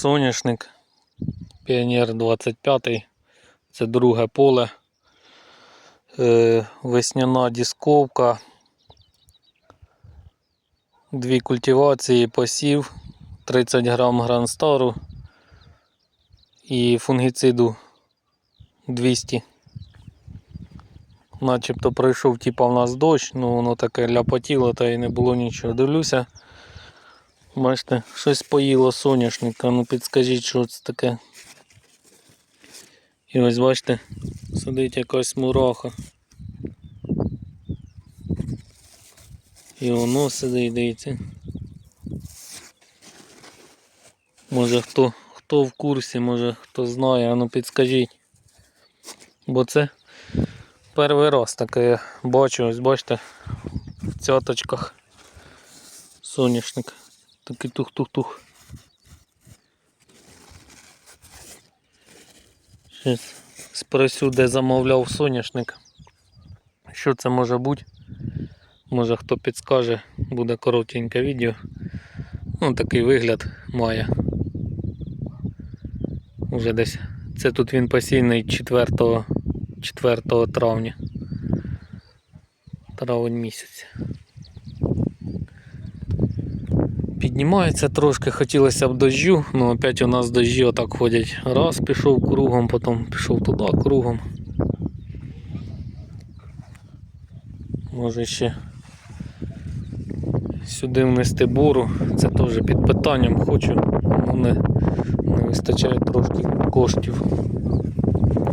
соняшник. Піонер 25. Це друге поле. Е, весняна дісковка. Дві культивації, посів, 30 грам гранстару і фунгіциду 200. Начебто пройшов типа в нас дощ, ну воно таке ляпотіло та й не було нічого. Дивлюся. Бачите, щось поїло соняшника, ну підскажіть, що це таке. І ось бачите, сидить якась мураха. І воно сидить, дивіться. Може хто, хто в курсі, може хто знає, а ну підскажіть. Бо це перший раз таке я бачу, ось бачите, в цяточках соняшник. Такий тух-тух-тух. Щас спросю, де замовляв соняшник. Що це може бути? Може хто підскаже, буде коротеньке відео. Ну, такий вигляд має. Уже десь. Це тут він посійний 4, 4 травня. Травень місяць. Піднімається трошки, хотілося б дощу, ну опять у нас дощі отак ходять. Раз пішов кругом, потім пішов туди кругом. Може ще сюди внести буру. Це теж під питанням хочу, але не, не вистачає трошки коштів.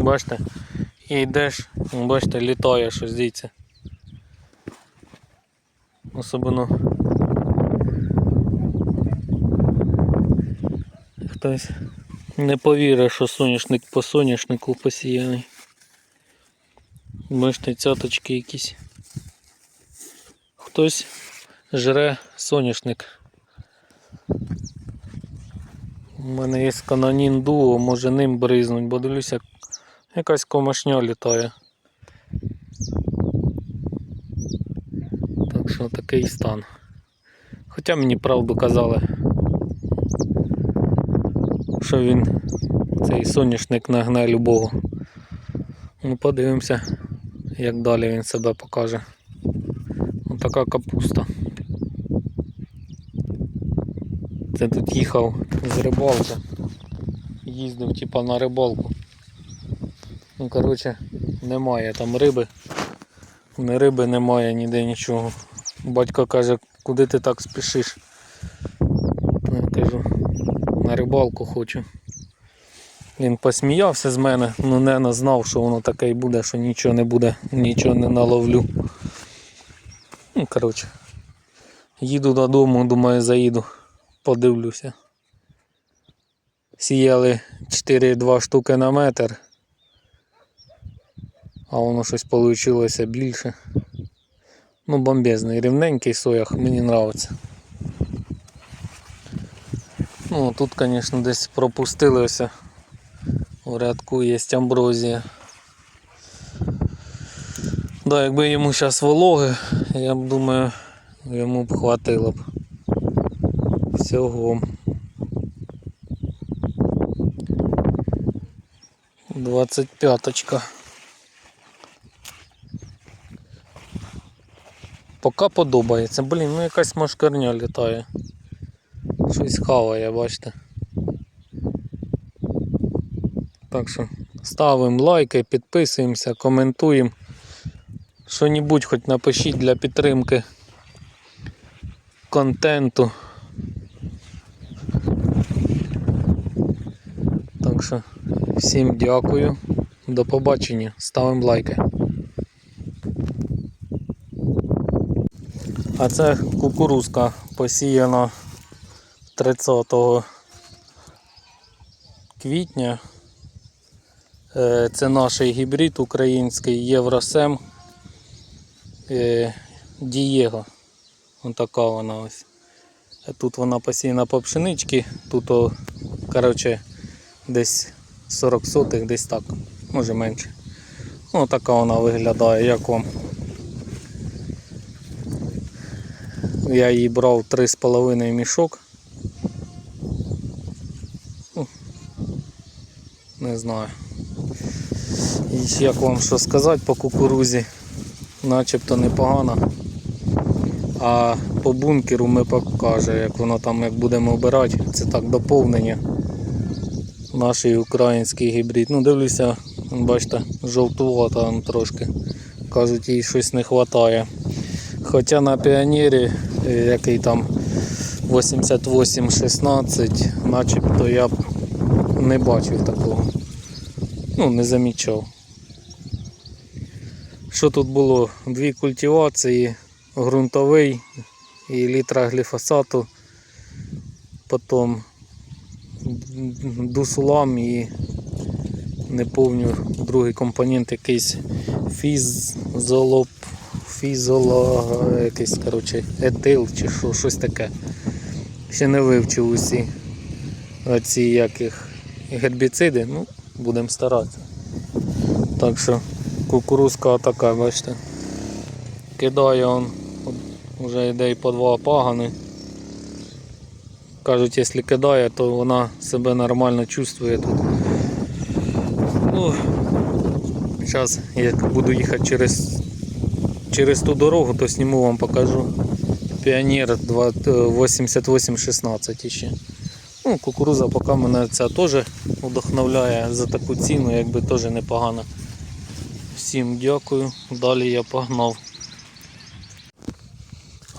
Бачите? І йдеш, бачите, літає щось дивіться. Особливо хтось не повірить, що соняшник по соняшнику посіяний. Бачите, цяточки якісь. Хтось жре соняшник. У мене є канонін дуо, може ним бризнуть, бо дивлюся, якась комашня літає. Так що такий стан. Хоча мені правду казали, що він цей соняшник нагне любого. Ну подивимося, як далі він себе покаже. Ось така капуста. Це тут їхав з рибалки. Їздив типа на рибалку. Ну коротше, немає там риби. Не риби немає ніде нічого. Батько каже, куди ти так спішиш? Ну, Я кажу, на рибалку хочу. Він посміявся з мене, ну не знав, що воно таке і буде, що нічого не буде, нічого не наловлю. Ну, коротше, їду додому, думаю, заїду, подивлюся. Сіяли 4-2 штуки на метр, а воно щось вийшло більше. Ну, бомбезний, рівненький соях, мені подобається. Ну, тут, звісно, десь пропустили ось у рядку є амброзія. Да, якби йому зараз вологи, я б думаю, йому б хватило б всього. 25-очка. Поки подобається. Блін, ну якась машкарня літає. Щось хаває, бачите. Так що ставимо лайки, підписуємося, коментуємо. Що-небудь хоч напишіть для підтримки контенту. Так що всім дякую. До побачення. Ставимо лайки. А це кукурузка посіяна 30 квітня. Е, Це наш гібрид український Євросем е, Дієго. Ось така вона ось. Е, Тут вона посіяна по пшенички, тут коротше, десь 40 сотих, десь так, може менше. Ось така вона виглядає, як вам. Я її брав 3,5 мішок. Не знаю. Як вам що сказати по кукурузі, начебто непогано. А по бункеру ми покажемо, як воно там, як будемо обирати, це так доповнення. Наш український гібрид. Ну, дивлюся, бачите, жовтувата там трошки. Кажуть, їй щось не вистачає. Хоча на піонері, е, який там 88-16, начебто я б не бачив такого. Ну, не замічав. Що тут було? Дві культивації, ґрунтовий і літра гліфосату, потім дусулам і не пам'ятаю другий компонент якийсь фізолоп, фізоло, якийсь, коротше, етил чи що, щось таке. Ще не вивчив усі оці яких гербіциди, ну, будемо старатися. Так що кукурузка така, бачите. Кидає он, вже йде і по два пагани. Кажуть, якщо кидає, то вона себе нормально чувствує тут. Ну, зараз як буду їхати через, через ту дорогу, то зніму вам покажу. Піонер 8816 ще. Ну, кукуруза поки мене ця теж вдохновляє за таку ціну, якби теж непогано. Всім дякую. Далі я погнав.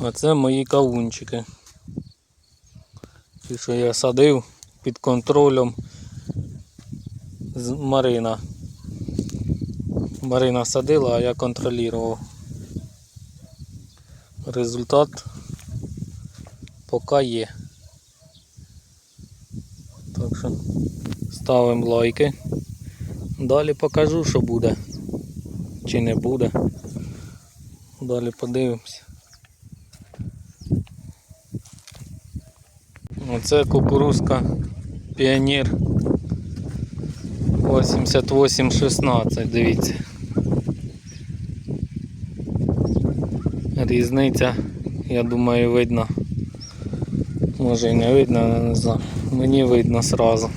А це мої кавунчики. Ті, що я садив під контролем з Марина. Марина садила, а я контролював. Результат поки є. Так що ставимо лайки. Далі покажу, що буде. Чи не буде. Далі подивимось. Оце кукурузка Піонер 8816, дивіться. Різниця, я думаю, видно. Може і не видно, але не знаю. Мені видно сразу.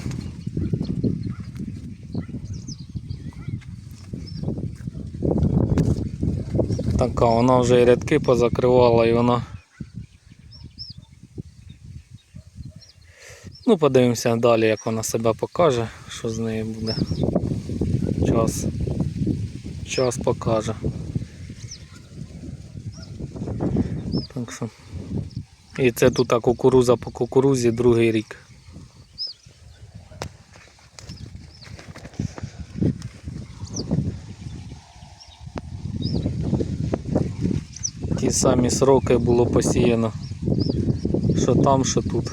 Така, вона вже і рядки позакривала і вона. Ну, подивимося далі, як вона себе покаже, що з нею буде. Час. Час покаже. Так що. І це тут кукуруза по кукурузі другий рік. Самі сроки було посіяно. Що там, що тут.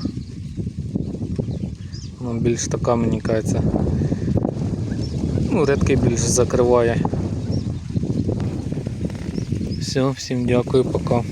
Ну, більш така мені кажеться. Ну, рядки більш закриває. Все, всім дякую, пока.